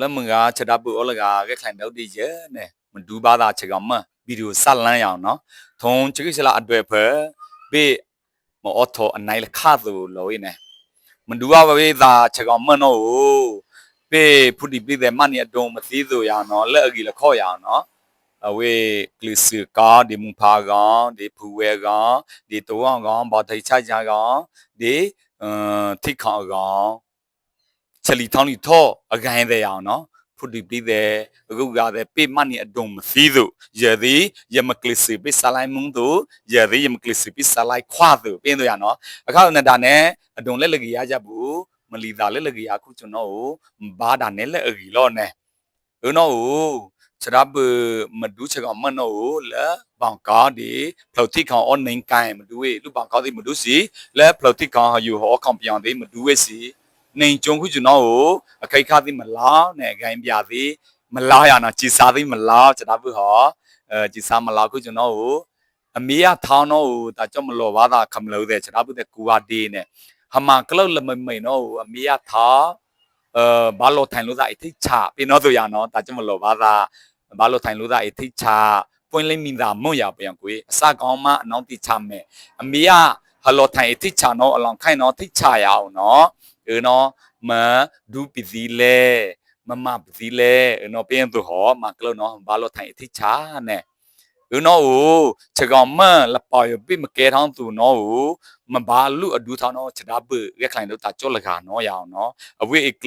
လက်မကချက်တာပူအော်လကကခိုင်တော့ဒီရဲနဲ့မဒူပါတာချက်ကောင်မဗီဒီယိုဆက်လန်းရအောင်နော်ထုံချကိစလာအတွေ့ဖဲဘေမောထောအနိုင်လခါသူလောရင်းနဲ့မဒူပါပဲသာချက်ကောင်မနော်ဘေဖူဒီပိတဲ့မနီအတုံးမသိသူရအောင်နော်လက်အကြီးလခေါ်ရအောင်နော်အဝေးကလစ်စကာဒီမူဖာကောင်ဒီဖူဝဲကောင်ဒီတောအောင်ကောင်ဘာတိချာချာကောင်ဒီအမ်ထိခေါကောင် ချက်လီထောင်းလီထောအကိုင်းတဲ့အောင်နော်ဖူဒီပိတဲ့အခုကတဲ့ပေမနီအတုံးမသိသူရသည်ယမကလစ်စပိဆလိုက်မုံသူရသည်ယမကလစ်စပိဆလိုက်ခွာသူပြင်းသူရနော်အခါနဲ့ဒါနဲ့အတုံလက်လကြီးရကြဘူးမလီသာလက်လကြီးအခုကျွန်တော်ဘာဒါနဲ့လက်အကြီးလောနဲ့ဦးနော်ฉะนั้นเบมาดูฉะก็มันโอ้ละบางกาดิพลอที่เขาออนนิงกันมาดูเอลูกบางกาดิมาดูสิและพลอที่เขาอยู่หอคอมปียงดิมาดูเอสิ နေကြုံခုကျွန်တော်ကိုအခိုက်ခါသိမလားနဲ့ဂိုင်းပြသည်မလားရနာကြည်စားသိမလားကျွန်တော်ဘူးဟောအဲကြည်စားမလားခုကျွန်တော်ကိုအမေရထောင်းတော့ဒါကြောင့်မလို့ဘာသာခမလို့တဲ့ကျွန်တော်ဘူးတဲ့ကူဝါဒီနဲ့ဟမကလောက်လမမိန်တော့အမေရထားအဲဘာလို့ထိုင်လို့သာအထိချပြင်းတော့ဆိုရနော်ဒါကြောင့်မလို့ဘာသာဘာလို့ထိုင်လို့သာအထိချပွင့်လိမ့်မိတာမွန်ရပြန်ကိုအစကောင်းမှအနောက်တိချမယ်အမေရ ဟလောထိုင်အထိချနော်အလောင်ခိုင်နော်ထိချရအောင်နော်เออเนาะมาดูปิดีเลมามาปิดีเลเออเนาะเป็นตัวหอมากแล้วเนาะบาโลไทยที่ช้าเนี่ยเออเนาะโอ้ฉกอมมันละปอยปิมเกท้องตัวเนาะโอ้มาบาลุอดูท้องเนาะฉดาบึเรียกใครเนาะตาจ้ละกาเนาะยาวเนาะอเวเอก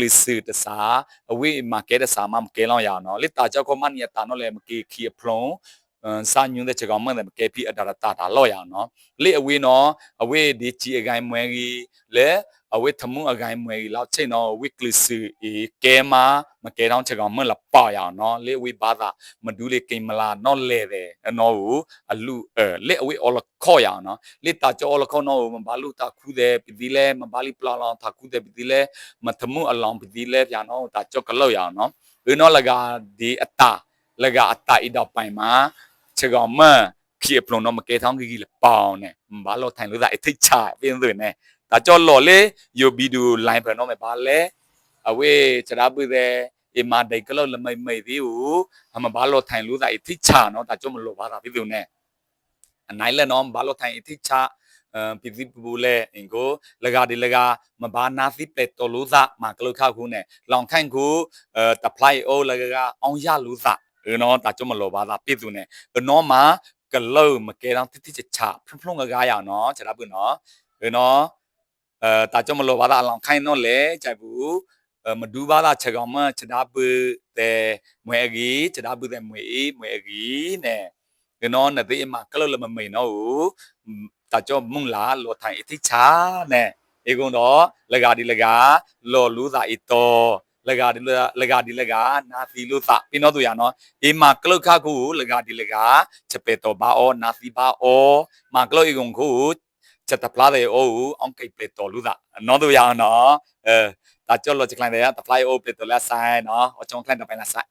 စာညွန်တဲ့ချေကောင်မှန်တယ်ကဲပီအတာတာတာလော့ရအောင်နော်လေအဝေးနော်အဝေးဒီချီအကိုင်မွဲကြီးလေအဝေးသမုအကိုင်မွဲကြီးလောက်ချိန်နော် weekly see အေကဲမာမကဲတော့ချေကောင်မှန်လာပေါရအောင်နော်လေအဝေးဘာသာမဒူးလေကိမလာနော်လေတယ်နော်ဟူအလူအလေအဝေး all ခေါ်ရအောင်နော်လေတာကြော all ခေါ်နော်မဘာလို့တာခူးတယ်ပဒီလဲမဘာလီပလာလောင်တာခူးတယ်ပဒီလဲမသမုအလောင်ပဒီလဲပြန်နော်တာကြောကလောက်ရအောင်နော်ဦးနော်လကဒီအတာ လကအတာဣတော့ပိုင်မှာချက်ကောင်မဖြစ်ပလုံးတော့မကဲထောင်းကြီးကြီးလေပေါင်းနဲ့ဘာလို့ထိုင်လို့သာအထိတ်ချပြင်းသွင်းနဲ့ဒါကြောလော်လေယိုဘီဒူလိုင်းဖရနော်မယ်ဘာလဲအဝေးချရာပွေတဲ့အမဒိုင်ကလောလမိတ်မိတ်သေးဘူးအမဘာလို့ထိုင်လို့သာအထိချနော်ဒါကြောမလို့ဘာသာပြည်သူနဲ့အနိုင်လဲနော်ဘာလို့ထိုင်အထိချပြည်သူပူလဲအင်ကိုလကဒီလကမဘာနာစီပလက်တော်လို့သာမကလုခခုနဲ့လောင်ခိုင်ကိုအဲတပလိုက်အိုလကကအောင်ရလို့သာ နော်ဒါကြောမလို့ဘာသာပြည်သူနဲ့နော်မှာကလောမကဲတော့တိတိချချဖုံဖုံကကားရအောင်နော်ချရာပွေနော်နော်အဲတာကြောင့်မလို့ဘာသာအလောင်းခိုင်းတော့လေကြိုက်ဘူးမဒူးဘာသာချက်ကောင်မချက်တာပွေတဲ့မွဲကြီးချက်တာပွေတဲ့မွဲမွဲကြီးနဲ့ဒီနော်နသိအမကလလမမိန်တော့တာကြောင့်မုံလာလောထိုင်အတိချာနဲ့အေကုံတော့လကာဒီလကာလော်လူသာအတော် လကာဒီလကာဒီလကာနာသီလို့သပြင်းတော့သူရနော်အေမာကလုတ်ခခုလကာဒီလကာချက်ပေတော်ဘာအောနာသီဘာအောမာကလုတ်အေကုံခုချက်တပလာတဲ့အိုးအောင်ကိတ်ပလက်တော်လူသာနော်တို့ရအောင်နော်အဲဒါကြောလို့ချက်လိုက်တဲ့တဖလိုက်အိုးပလက်တော်လက်ဆိုင်နော်အချုံခလိုက်တော့ပိုင်လာဆိုင်